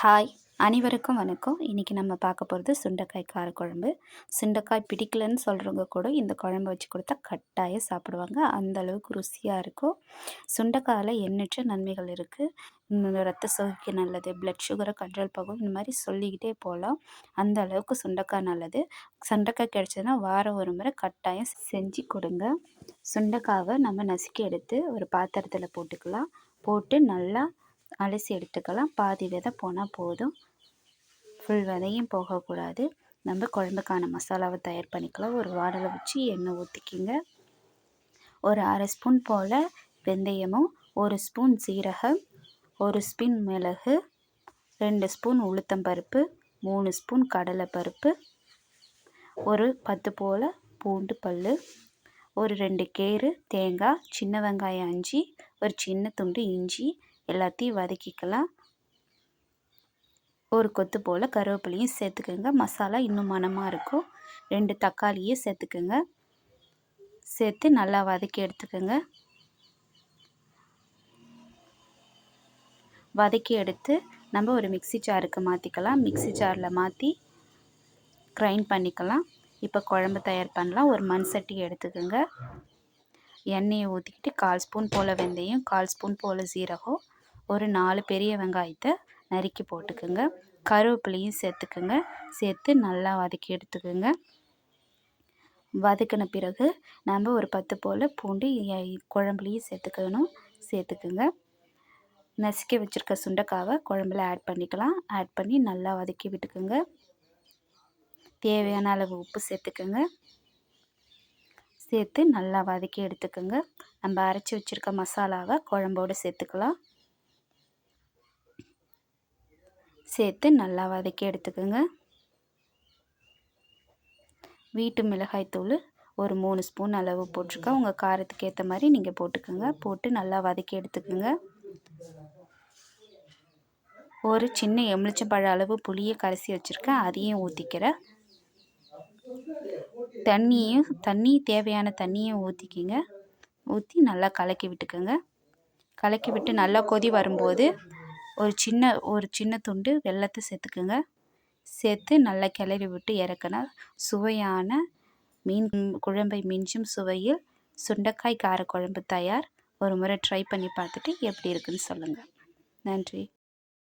Hi அனைவருக்கும் வணக்கம். இன்றைக்கி நம்ம பார்க்க போகிறது சுண்டைக்காய் காரக்குழம்பு. சுண்டைக்காய் பிடிக்கலன்னு சொல்கிறவங்க கூட இந்த குழம்பு வச்சு கொடுத்தா கட்டாயம் சாப்பிடுவாங்க. அந்த அளவுக்கு ருசியாக இருக்கும். சுண்டைக்காயில் எண்ணற்ற நன்மைகள் இருக்குது ரத்த சோகைக்கு நல்லது பிளட் சுகரை கண்ட்ரோல் பண்ணும் இந்த மாதிரி சொல்லிக்கிட்டே போகலாம் அந்த அளவுக்கு சுண்டைக்காய் நல்லது. சுண்டைக்காய் கிடச்சதுன்னா வாரம் ஒரு முறை கட்டாயம் செஞ்சு கொடுங்க. சுண்டைக்காவை நம்ம நசுக்கி எடுத்து ஒரு பாத்திரத்தில் போட்டுக்கலாம். போட்டு நல்லா அலசி எடுத்துக்கலாம். பாதி விதை போனால் போதும். ஃபுல் விதையும் போகக்கூடாது. நம்ம குழம்புக்கான மசாலாவை தயார் பண்ணிக்கலாம். ஒரு வாடலை வச்சு எண்ணெய் ஊற்றிக்கிங்க ஒரு அரை ஸ்பூன் போல் வெந்தயமும் ஒரு ஸ்பூன் சீரகம் ஒரு ஸ்பூன் மிளகு ரெண்டு ஸ்பூன் உளுத்தம்பருப்பு மூணு ஸ்பூன் கடலைப்பருப்பு ஒரு பத்து போல் பூண்டு பல் ஒரு ரெண்டு கேரு தேங்காய் சின்ன வெங்காயம் அஞ்சு ஒரு சின்ன துண்டு இஞ்சி எல்லாத்தையும் வதக்கிக்கலாம். ஒரு கொத்து போல் கருவேப்பிலையும் சேர்த்துக்கோங்க. மசாலா இன்னும் மணமாக இருக்கும். ரெண்டு தக்காளியும் சேர்த்துக்கோங்க. சேர்த்து நல்லா வதக்கி எடுத்துக்கோங்க. வதக்கி எடுத்து நம்ம ஒரு மிக்சி ஜாருக்கு மாற்றிக்கலாம் மிக்சி ஜாரில் மாற்றி கிரைண்ட் பண்ணிக்கலாம். இப்போ குழம்பு தயார் பண்ணலாம். ஒரு மண் சட்டி எடுத்துக்கோங்க. எண்ணெயை ஊற்றிக்கிட்டு கால் ஸ்பூன் போல் வெந்தயம் கால் ஸ்பூன் போல் சீரகம் ஒரு நாலு பெரிய வெங்காயத்தை நறுக்கி போட்டுக்கோங்க. கருவேப்பிலையும் சேர்த்துக்குங்க. சேர்த்து நல்லா வதக்கி எடுத்துக்கோங்க. வதக்கின பிறகு நம்ம ஒரு பத்து போல் பூண்டு குழம்புலையும் சேர்த்துக்கணும். சேர்த்துக்குங்க. நசுக்கி வச்சுருக்க சுண்டைக்காவை குழம்புல ஆட் பண்ணிக்கலாம். ஆட் பண்ணி நல்லா வதக்கி விட்டுக்குங்க. தேவையான அளவு உப்பு சேர்த்துக்கோங்க. சேர்த்து நல்லா வதக்கி எடுத்துக்கோங்க. நம்ம அரைச்சி வச்சுருக்க மசாலாவை குழம்போடு சேர்த்துக்கலாம். சேர்த்து நல்லா வதக்கி எடுத்துக்கோங்க. வீட்டு மிளகாய்த்தூள் ஒரு மூணு ஸ்பூன் அளவு போட்டிருக்கேன் உங்கள் காரத்துக்கு ஏற்ற மாதிரி நீங்கள் போட்டுக்கோங்க. போட்டு நல்லா வதக்கி எடுத்துக்கோங்க. ஒரு சின்ன எலுமிச்சம்பழ அளவு புளியை கரைசி வச்சுருக்கேன். அதையும் ஊற்றிக்கிறேன் தண்ணியும் தண்ணி தேவையான தண்ணியும் ஊற்றிக்கிங்க ஊற்றி நல்லா கலக்கி விட்டுக்கோங்க. கலக்கி விட்டு நல்லா கொதி வரும்போது ஒரு சின்ன ஒரு சின்ன துண்டு வெல்லத்தை சேர்த்துக்குங்க சேர்த்து நல்லா கிளறி விட்டு இறக்குனா சுவையான மீன் குழம்பை மிஞ்சும் சுவையில் சுண்டைக்காய் காரக்குழம்பு தயார். ஒரு முறை ட்ரை பண்ணி பார்த்துட்டு எப்படி இருக்குன்னு சொல்லுங்கள் நன்றி.